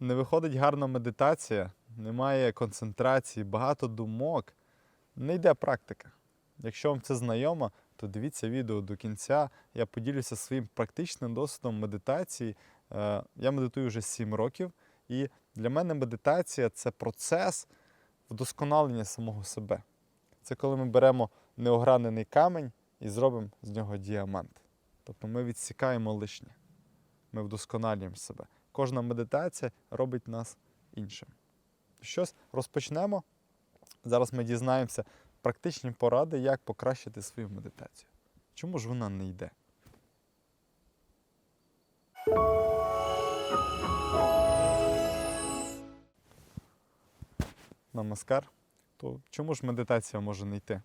не виходить гарна медитація, немає концентрації, багато думок, не йде практика. Якщо вам це знайомо, то дивіться відео до кінця. Я поділюся своїм практичним досвідом медитації. Е, Я медитую вже 7 років, і для мене медитація це процес вдосконалення самого себе. Це коли ми беремо неогранений камінь і зробимо з нього діамант. Тобто ми відсікаємо лишнє, ми вдосконалюємо себе. Кожна медитація робить нас іншим. Щось розпочнемо. Зараз ми дізнаємося практичні поради, як покращити свою медитацію. Чому ж вона не йде? Намаскар. То чому ж медитація може не йти?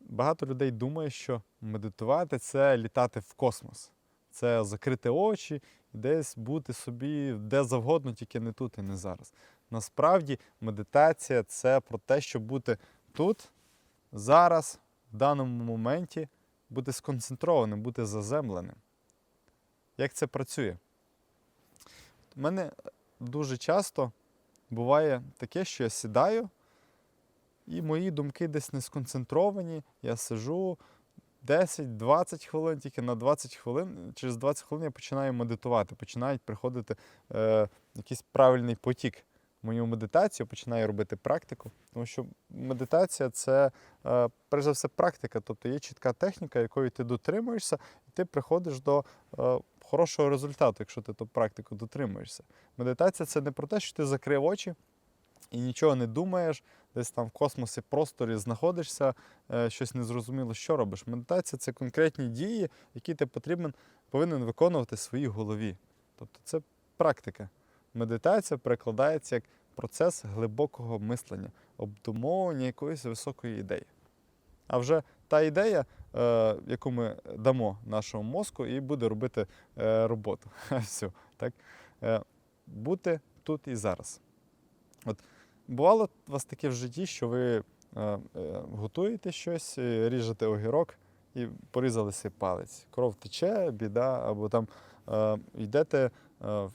Багато людей думає, що медитувати це літати в космос. Це закрити очі і десь бути собі де завгодно, тільки не тут і не зараз. Насправді медитація це про те, щоб бути тут, зараз, в даному моменті, бути сконцентрованим, бути заземленим. Як це працює? У мене дуже часто буває таке, що я сідаю, і мої думки десь не сконцентровані. Я сижу 10-20 хвилин, тільки на 20 хвилин, через 20 хвилин я починаю медитувати, починають приходити е, якийсь правильний потік мою медитацію, починаю робити практику. Тому що медитація це е, перш за все практика, тобто є чітка техніка, якою ти дотримуєшся, і ти приходиш до е, хорошого результату, якщо ти ту практику дотримуєшся. Медитація це не про те, що ти закрив очі і нічого не думаєш, десь там в космосі, просторі знаходишся, е, щось незрозуміло, що робиш. Медитація це конкретні дії, які ти потрібен, повинен виконувати в своїй голові. Тобто це практика. Медитація перекладається як процес глибокого мислення, обдумовування якоїсь високої ідеї. А вже та ідея, е, яку ми дамо нашому мозку, і буде робити е, роботу. Все, так? Бути тут і зараз. От бувало у вас таке в житті, що ви е, е, готуєте щось, е, ріжете огірок і порізали собі палець. Кров тече, біда, або там йдете в,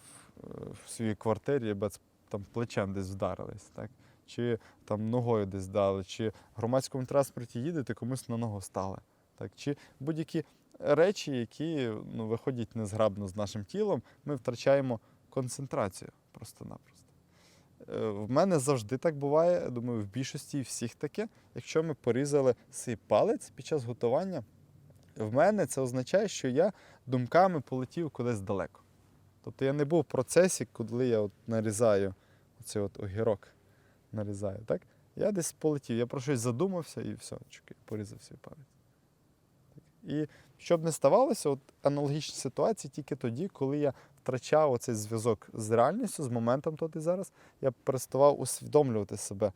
своїй квартирі, без там плечем десь вдарились, так? чи там ногою десь дали, чи в громадському транспорті їдете, комусь на ногу стали. Так? Чи будь-які речі, які ну, виходять незграбно з нашим тілом, ми втрачаємо концентрацію просто-напросто. Е, В мене завжди так буває, думаю, в більшості всіх таке. Якщо ми порізали свій палець під час готування, в мене це означає, що я думками полетів кудись далеко. Тобто я не був в процесі, коли я от нарізаю оцей от огірок, нарізаю, так? Я десь полетів, я про щось задумався і все, порізав свій палець. І щоб не ставалося, от аналогічні ситуації тільки тоді, коли я втрачав оцей зв'язок з реальністю, з моментом тут і зараз, я переставав усвідомлювати себе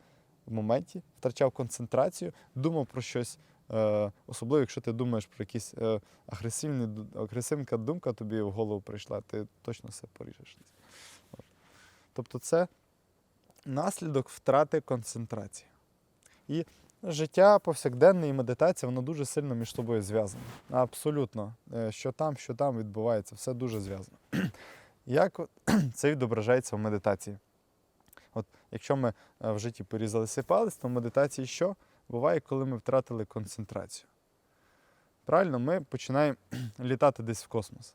в моменті, втрачав концентрацію, думав про щось. Е, особливо, якщо ти думаєш про якісь е, агресивні, агресивна думка тобі в голову прийшла, ти точно все поріжеш. Тобто це наслідок втрати концентрації. І життя повсякденне і медитація, воно дуже сильно між собою зв'язано. Абсолютно. Е, Що там, що там відбувається, все дуже зв'язано. Як це відображається в медитації? От якщо ми е, в житті порізали свій палець, то в медитації що? Буває, коли ми втратили концентрацію. Правильно, ми починаємо літати десь в космос.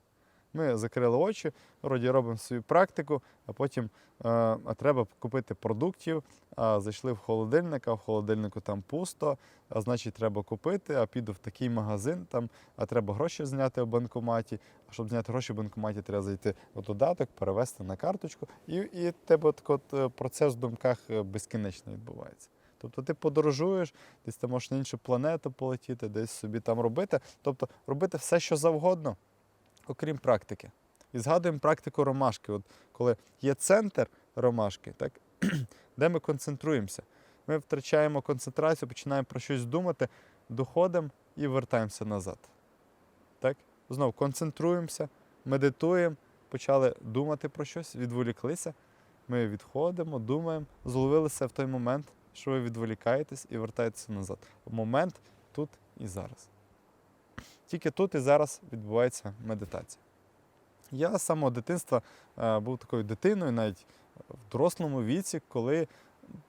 Ми закрили очі, вроді робимо свою практику, а потім е, а треба купити продуктів, а зайшли в холодильник, а в холодильнику там пусто, а значить треба купити, а піду в такий магазин, там, а треба гроші зняти в банкоматі. А щоб зняти гроші в банкоматі, треба зайти в додаток, перевести на карточку. І, і тебе от, от, е, процес в думках е, безкінечно відбувається. Тобто ти подорожуєш, десь ти можеш на іншу планету полетіти, десь собі там робити. Тобто робити все, що завгодно, окрім практики. І згадуємо практику ромашки. От коли є центр ромашки, так, де ми концентруємося. Ми втрачаємо концентрацію, починаємо про щось думати, доходимо і вертаємося назад. Так? Знову концентруємося, медитуємо, почали думати про щось, відволіклися. Ми відходимо, думаємо, зловилися в той момент, що ви відволікаєтесь і вертаєтеся назад. Момент тут і зараз. Тільки тут і зараз відбувається медитація. Я з самого дитинства е, був такою дитиною, навіть в дорослому віці, коли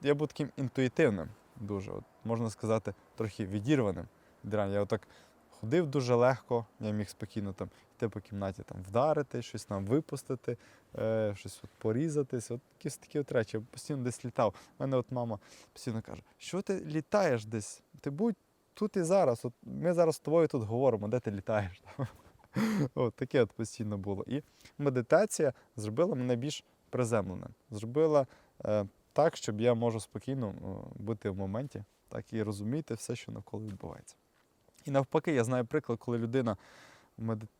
я був таким інтуїтивним, дуже, от, можна сказати, трохи відірваним. Я отак ходив дуже легко, я міг спокійно там йти по кімнаті, там, вдарити, щось там випустити, е, щось от, порізатись. От якісь такі от речі. Я постійно десь літав. У мене от мама постійно каже, що ти літаєш десь? Ти будь тут і зараз. От ми зараз з тобою тут говоримо, де ти літаєш. От таке от постійно було. І медитація зробила мене більш приземленим. Зробила е, так, щоб я можу спокійно е, бути в моменті, так і розуміти все, що навколо відбувається. І навпаки, я знаю приклад, коли людина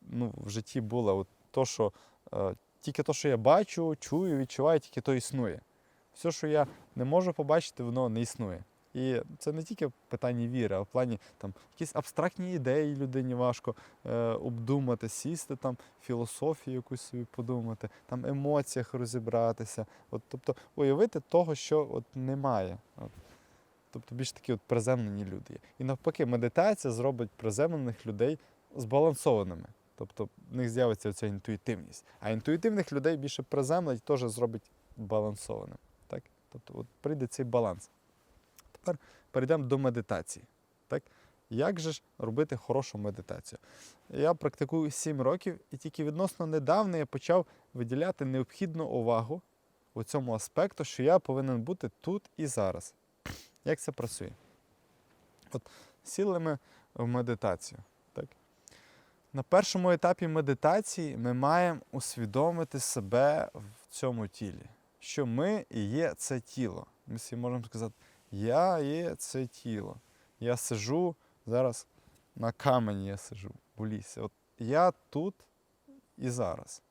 ну, в житті була, от то, що е, тільки те, що я бачу, чую, відчуваю, тільки то існує. Все, що я не можу побачити, воно не існує. І це не тільки питання віри, а в плані там якісь абстрактні ідеї людині важко е, обдумати, сісти там, філософію якусь собі подумати, там емоціях розібратися. От, тобто уявити того, що от немає. От. Тобто більш такі от приземлені люди є. І навпаки, медитація зробить приземлених людей збалансованими. Тобто в них з'явиться ця інтуїтивність. А інтуїтивних людей більше приземлить теж зробить балансованим. Так? Тобто от прийде цей баланс. Тепер перейдемо до медитації. Так? Як же ж робити хорошу медитацію? Я практикую 7 років, і тільки відносно недавно я почав виділяти необхідну увагу у цьому аспекту, що я повинен бути тут і зараз. Як це працює? От сіли ми в медитацію. Так? На першому етапі медитації ми маємо усвідомити себе в цьому тілі, що ми і є це тіло. Ми всі можемо сказати, я є це тіло. Я сижу зараз на камені, я сижу в лісі. От я тут і зараз.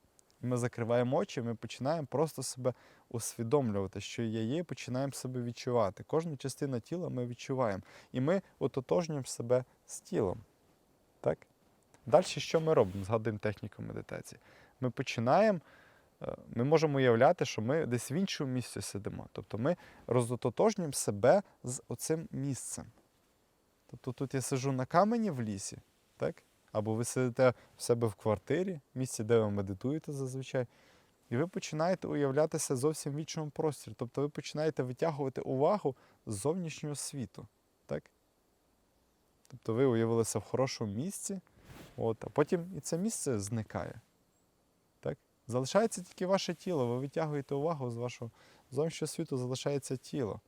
Ми закриваємо очі, ми починаємо просто себе усвідомлювати, що я є, починаємо себе відчувати. Кожна частина тіла ми відчуваємо. І ми ототожнюємо себе з тілом. Так? Далі що ми робимо? Згадуємо техніку медитації. Ми починаємо, ми можемо уявляти, що ми десь в іншому місці сидимо. Тобто ми розототожнюємо себе з оцим місцем. Тобто тут я сижу на камені в лісі, так? або ви сидите в себе в квартирі, місці, де ви медитуєте зазвичай, і ви починаєте уявлятися зовсім в іншому просторі. Тобто ви починаєте витягувати увагу з зовнішнього світу. Так? Тобто ви уявилися в хорошому місці, от, а потім і це місце зникає. Залишається тільки ваше тіло, ви витягуєте увагу з вашого зовнішнього світу, залишається тіло.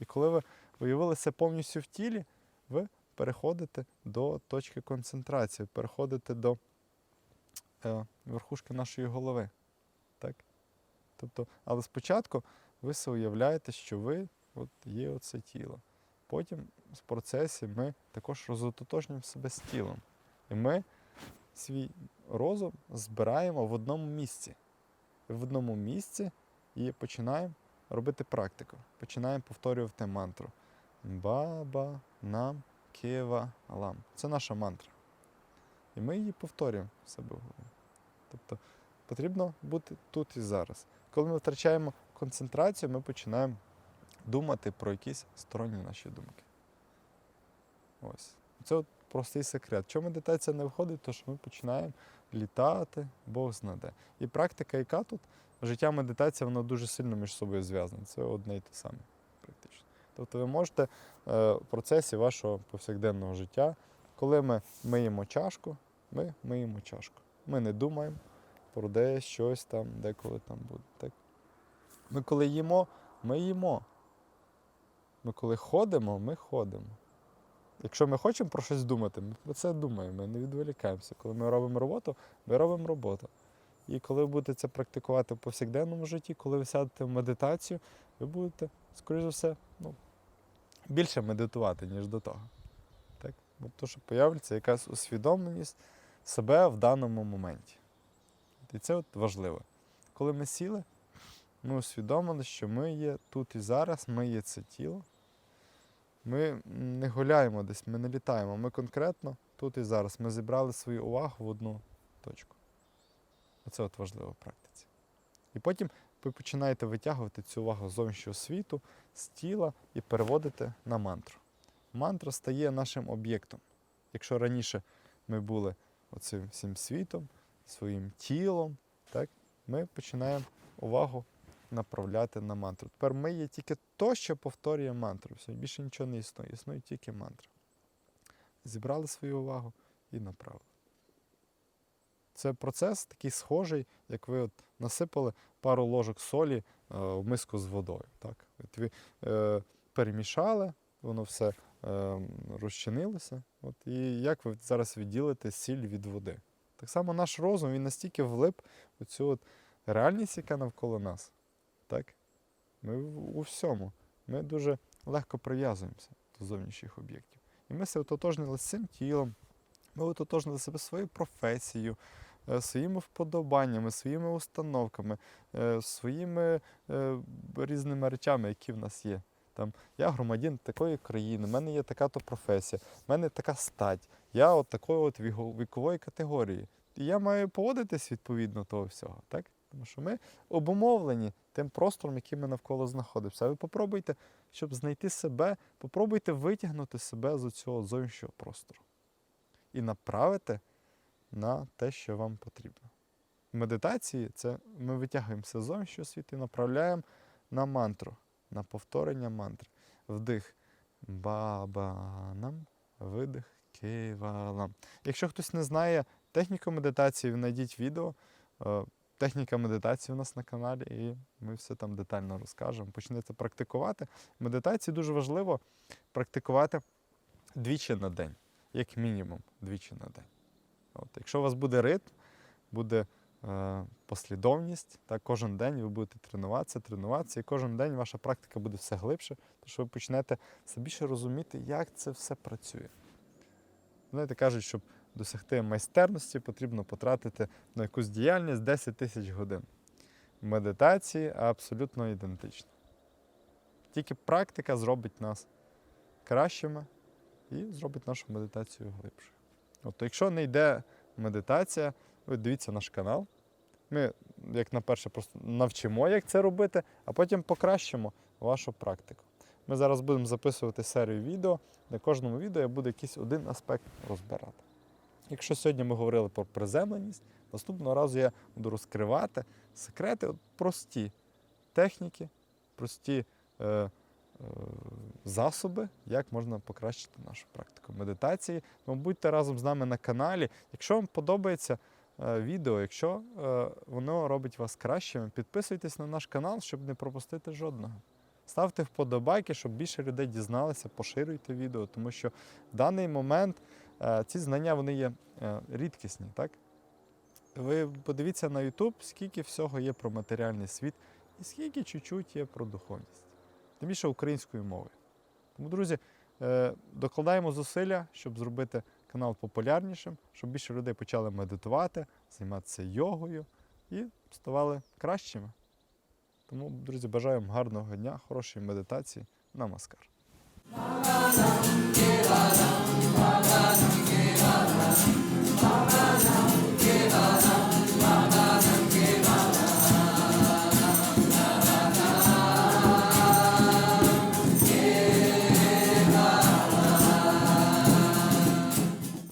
І коли ви уявилися повністю в тілі, ви переходите до точки концентрації, переходите до е, верхушки нашої голови. Так? Тобто, але спочатку ви все уявляєте, що ви от, є оце тіло. Потім в процесі ми також розототожнюємо себе з тілом. І ми свій розум збираємо в одному місці. В одному місці і починаємо робити практику. Починаємо повторювати мантру. Баба нам Кева Алам. Це наша мантра. І ми її повторюємо в себе. Тобто потрібно бути тут і зараз. Коли ми втрачаємо концентрацію, ми починаємо думати про якісь сторонні наші думки. Ось. Це от простий секрет. Чому медитація не виходить, то що ми починаємо літати, Бог знаде. І практика, яка тут, життя медитація, вона дуже сильно між собою зв'язана. Це одне і те саме, практично. Тобто ви можете е, в процесі вашого повсякденного життя, коли ми миємо чашку, ми миємо чашку. Ми не думаємо про де щось там, деколи там буде. Так? Ми коли їмо, ми їмо. Ми коли ходимо, ми ходимо. Якщо ми хочемо про щось думати, ми про це думаємо, ми не відволікаємося. Коли ми робимо роботу, ми робимо роботу. І коли ви будете це практикувати в повсякденному житті, коли ви сядете в медитацію, ви будете, скоріш за все, ну, більше медитувати, ніж до того. Так? Бо то, що появиться якась усвідомленість себе в даному моменті. І це от важливо. Коли ми сіли, ми усвідомили, що ми є тут і зараз, ми є це тіло. Ми не гуляємо десь, ми не літаємо. Ми конкретно тут і зараз. Ми зібрали свою увагу в одну точку. Оце от важливо в практиці. І потім ви починаєте витягувати цю увагу з зовнішнього світу, з тіла і переводите на мантру. Мантра стає нашим об'єктом. Якщо раніше ми були оцим всім світом, своїм тілом, так, ми починаємо увагу направляти на мантру. Тепер ми є тільки то, що повторює мантру. Все, більше нічого не існує, існує тільки мантра. Зібрали свою увагу і направили. Це процес такий схожий, як ви от насипали пару ложок солі е, в миску з водою. Так? От ви е, перемішали, воно все е, розчинилося. От, і як ви зараз відділите сіль від води? Так само наш розум він настільки влип у цю от реальність, яка навколо нас. Так? Ми у всьому. Ми дуже легко прив'язуємося до зовнішніх об'єктів. І ми себе ототожнили з цим тілом, ми ототожнили себе своєю професією, е, своїми вподобаннями, своїми установками, е, своїми е, різними речами, які в нас є. Там, я громадян такої країни, в мене є така то професія, в мене така стать, я от такої от вікової категорії. І я маю поводитись відповідно того всього, так? Тому що ми обумовлені тим простором, який ми навколо знаходимося. А ви попробуйте, щоб знайти себе, попробуйте витягнути себе з цього зовнішнього простору і направити на те, що вам потрібно. В медитації це ми витягуємося з зовнішнього світу і направляємо на мантру, на повторення мантри. Вдих бабанам, видих кивалам. Якщо хтось не знає техніку медитації, знайдіть відео. Техніка медитації у нас на каналі, і ми все там детально розкажемо. Почнете практикувати. Медитації дуже важливо практикувати двічі на день, як мінімум двічі на день. От, якщо у вас буде ритм, буде е, послідовність, так, кожен день ви будете тренуватися, тренуватися, і кожен день ваша практика буде все глибше, тому що ви почнете все більше розуміти, як це все працює. Знаєте, кажуть, щоб досягти майстерності, потрібно потратити на якусь діяльність 10 тисяч годин. Медитації абсолютно ідентично. Тільки практика зробить нас кращими і зробить нашу медитацію глибшою. От, якщо не йде медитація, ви дивіться наш канал. Ми, як на перше, просто навчимо, як це робити, а потім покращимо вашу практику. Ми зараз будемо записувати серію відео, де кожному відео я буду якийсь один аспект розбирати. Якщо сьогодні ми говорили про приземленість, наступного разу я буду розкривати секрети, прості техніки, прості е, е, засоби, як можна покращити нашу практику медитації. Тому будьте разом з нами на каналі. Якщо вам подобається е, відео, якщо е, воно робить вас кращими, підписуйтесь на наш канал, щоб не пропустити жодного. Ставте вподобайки, щоб більше людей дізналися, поширюйте відео, тому що в даний момент ці знання вони є е, рідкісні. Так? Ви подивіться на YouTube, скільки всього є про матеріальний світ і скільки чуть-чуть є про духовність. Тим більше українською мовою. Тому, друзі, е, докладаємо зусилля, щоб зробити канал популярнішим, щоб більше людей почали медитувати, займатися йогою і ставали кращими. Тому, друзі, бажаю вам гарного дня, хорошої медитації. Намаскар. Mama.